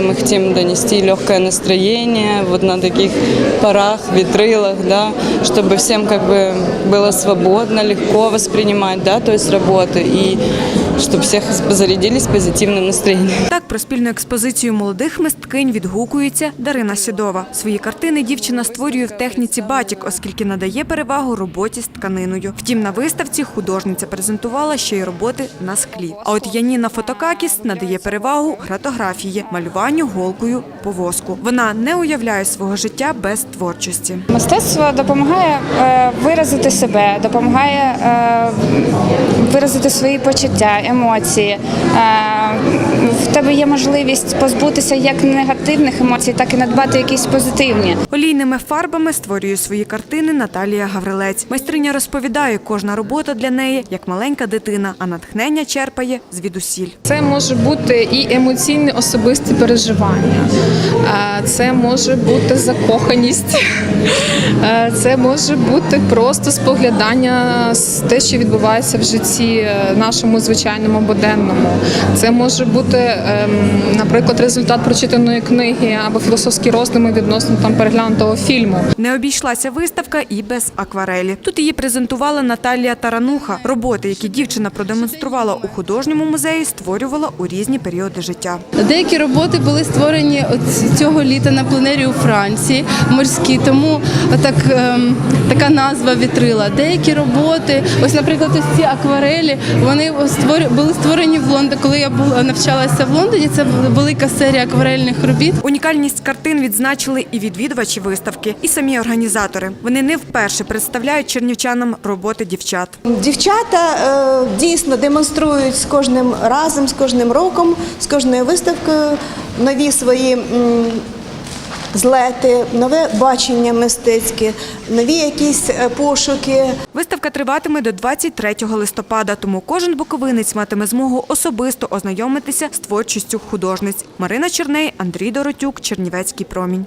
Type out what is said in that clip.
Мы хотим донести легкое настроение вот на таких парах, витрилах, да, чтобы всем как бы было свободно, легко воспринимать, да, то есть работы, и чтобы всех зарядились позитивным настроением. Так про спільну експозицію молодих мисткинь відгукується Дарина Сідова. Свої картини дівчина створює в техніці батік, оскільки надає перевагу роботі з тканиною. Втім, на виставці художниця презентувала ще й роботи на склі. А от Яніна Фотокакіс надає перевагу гратографії, малюванню голкою по воску. Вона не уявляє свого життя без творчості. Мистецтво допомагає е, виразити себе, допомагає е, виразити свої почуття, емоції. Е, в тебе є можливість позбутися як негативних емоцій, так і надбати якісь позитивні. Олійними фарбами створює свої картини Наталія Гаврилець. Майстриня розповідає, кожна робота для неї як маленька дитина, а натхнення черпає звідусіль. Це може бути і емоційне особисті переживання, Е, це може бути закоханість, Е, це може бути просто споглядання з те, що відбувається в житті е, нашому звичайному буденному. Це може бути, ем, наприклад, результат прочитаної книги або філософські роздуми відносно там переглянутого фільму. Не обійшлася виставка і без акварелі. Тут її презентувала Наталія Тарануха. Роботи, які дівчина продемонструвала у художньому музеї, створювала у різні періоди життя. Деякі роботи були створені от цього літа на пленері у Франції морські, тому так, ем, така назва вітрила. Деякі роботи, ось, наприклад, ось ці акварелі, вони були створені в Лондоні. Коли я була навчалася в Лондоні, це велика серія акварельних робіт. Унікальність картин відзначили і відвідувачі виставки, і самі організатори. Вони не вперше представляють чернівчанам роботи дівчат. Дівчата е, дійсно демонструють з кожним разом, з кожним роком, з кожною виставкою нові свої злети, нове бачення мистецьке, нові якісь е, пошуки. Виставка триватиме до 23 листопада, тому кожен буковинець матиме змогу особисто ознайомитися з творчістю художниць. Марина Черней, Андрій Доротюк, Чернівецький промінь.